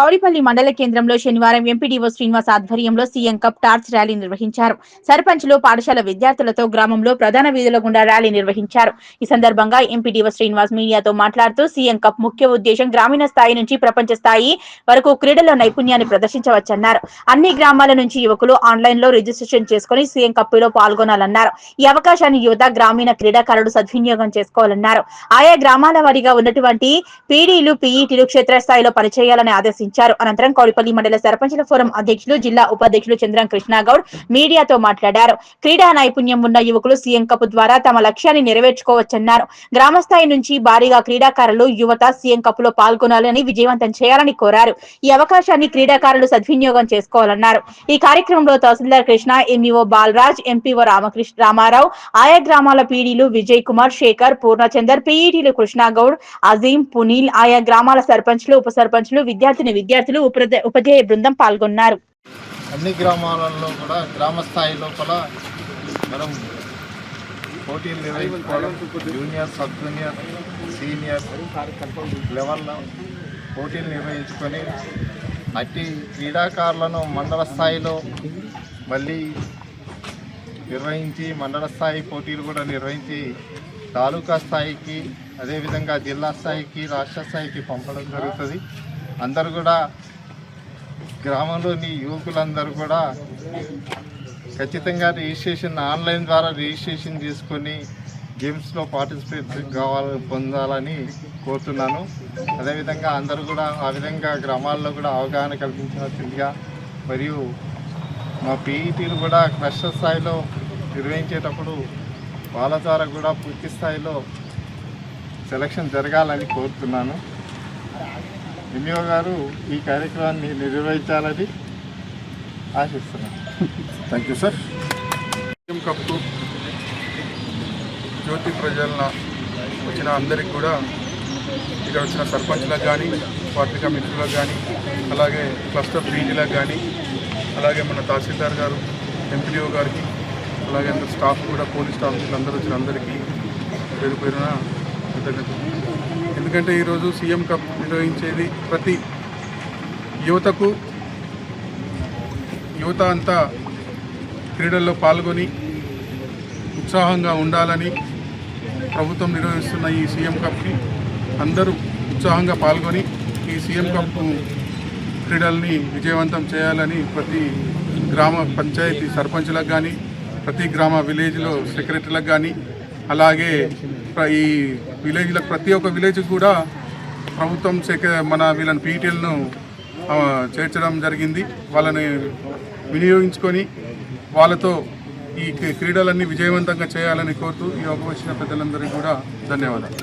కౌడిపల్లి మండల కేంద్రంలో శనివారం ఎంపీడీఓ శ్రీనివాస్ ఆధ్వర్యంలో సీఎం కప్ టార్చ్ ర్యాలీ నిర్వహించారు. సర్పంచ్లు పాఠశాల విద్యార్థులతో గ్రామంలో ప్రధాన వీధుల గుండా ర్యాలీ నిర్వహించారు. ఈ సందర్భంగా ఎంపీడీఓ శ్రీనివాస్ మీడియాతో మాట్లాడుతూ సీఎం కప్ ముఖ్య ఉద్దేశం గ్రామీణ స్థాయి నుంచి ప్రపంచ స్థాయి వరకు క్రీడల్లో నైపుణ్యాన్ని ప్రదర్శించవచ్చన్నారు. అన్ని గ్రామాల నుంచి యువకులు ఆన్లైన్లో రిజిస్ట్రేషన్ చేసుకుని సీఎం కప్పులో పాల్గొనాలన్నారు. ఈ అవకాశాన్ని యువత గ్రామీణ క్రీడాకారులు సద్వినియోగం చేసుకోవాలన్నారు. ఆయా గ్రామాల వారీగా ఉన్నటువంటి పీడీలు పీఈటీలు క్షేత్రస్థాయిలో పనిచేయాలని ఆదేశించారు. అనంతరం కౌడిపల్లి మండల సర్పంచుల ఫోరం అధ్యక్షులు జిల్లా ఉపాధ్యక్షులు చంద్రం కృష్ణాగౌడ్ మీడియాతో మాట్లాడారు. క్రీడా నైపుణ్యం ఉన్న యువకులు సీఎం కప్ ద్వారా తమ లక్ష్యాన్ని నెరవేర్చుకోవచ్చన్నారు. గ్రామస్థాయి నుంచి భారీగా క్రీడాకారులు యువత సీఎం కప్లో పాల్గొనాలని విజయవంతం చేయాలని కోరారు. ఈ అవకాశాన్ని క్రీడాకారులు సద్వినియోగం చేసుకోవాలన్నారు. ఈ కార్యక్రమంలో తహసీల్దార్ కృష్ణ ఎంఈఓ బాలరాజ్ ఎంపీఓ రామకృష్ణ రామారావు ఆయా గ్రామాల పీడీలు విజయ్ కుమార్ శేఖర్ పూర్ణచందర్ పీఈటీలు కృష్ణాగౌడ్ అజీం పునీల్ ఆయా గ్రామాల సర్పంచ్లు ఉప సర్పంచ్లు విద్యార్థిని విద్యార్థులు ఉపాధ్యాయ బృందం పాల్గొన్నారు. అన్ని గ్రామాలలో కూడా గ్రామ స్థాయి లోపల మనం పోటీలు నిర్వహించుకోవడం జూనియర్ సబ్ జూనియర్ సీనియర్ లెవెల్లో పోటీలు నిర్వహించుకొని అట్టి క్రీడాకారులను మండల స్థాయిలో మళ్ళీ నిర్వహించి మండల స్థాయి పోటీలు కూడా నిర్వహించి తాలూకా స్థాయికి అదేవిధంగా జిల్లా స్థాయికి రాష్ట్ర స్థాయికి పంపడం జరుగుతుంది. అందరూ కూడా గ్రామంలోని యువకులందరూ కూడా ఖచ్చితంగా రిజిస్ట్రేషన్ ఆన్లైన్ ద్వారా రిజిస్ట్రేషన్ చేసుకొని గేమ్స్లో పార్టిసిపేట్ కావాలి పొందాలని కోరుతున్నాను. అదేవిధంగా అందరూ కూడా ఆ విధంగా గ్రామాల్లో కూడా అవగాహన కల్పించవలసిందిగా మరియు మా పీఈటీలు కూడా క్లస్టర్ స్థాయిలో నిర్వహించేటప్పుడు వాళ్ళ ద్వారా కూడా పూర్తి స్థాయిలో సెలక్షన్ జరగాలని కోరుతున్నాను. ఎంఈఓ గారు ఈ కార్యక్రమాన్ని నిర్వహించాలని ఆశిస్తున్నాను థ్యాంక్ యూ సార్ కప్కు జ్యోతి ప్రజల వచ్చిన అందరికి కూడా ఇక్కడ వచ్చిన సర్పంచ్లకు కానీ పత్రికా మిత్రులకు కానీ అలాగే క్లస్టర్ పీజీలకు కానీ అలాగే మన తహసీల్దార్ గారు ఎంపీడీఓ గారికి అలాగే అందరు స్టాఫ్ కూడా పోలీస్ స్టాఫ్ అందరూ వచ్చిన అందరికీ పేరు పేరున కృతజ్ఞతలు. ఎందుకంటే ఈరోజు సీఎం కప్ నిర్వహించేది ప్రతి యువతకు యువత అంతా క్రీడల్లో పాల్గొని ఉత్సాహంగా ఉండాలని ప్రభుత్వం నిర్వహిస్తున్న ఈ సీఎం కప్కి అందరూ ఉత్సాహంగా పాల్గొని ఈ సీఎం కప్ క్రీడల్ని విజయవంతం చేయాలని ప్రతి గ్రామ పంచాయతీ సర్పంచ్లకు కానీ ప్రతి గ్రామ విలేజ్లో సెక్రటరీలకు కానీ అలాగే ఈ విలేజ్లకు ప్రతి ఒక్క విలేజ్ కూడా ప్రభుత్వం సెక మన వీళ్ళని పీటీఎల్ను చేర్చడం జరిగింది. వాళ్ళని వినియోగించుకొని వాళ్ళతో ఈ క్రీ- క్రీడలన్నీ విజయవంతంగా చేయాలని కోరుతూ ఈ అవకాశం వచ్చిన పెద్దలందరికీ కూడా ధన్యవాదాలు.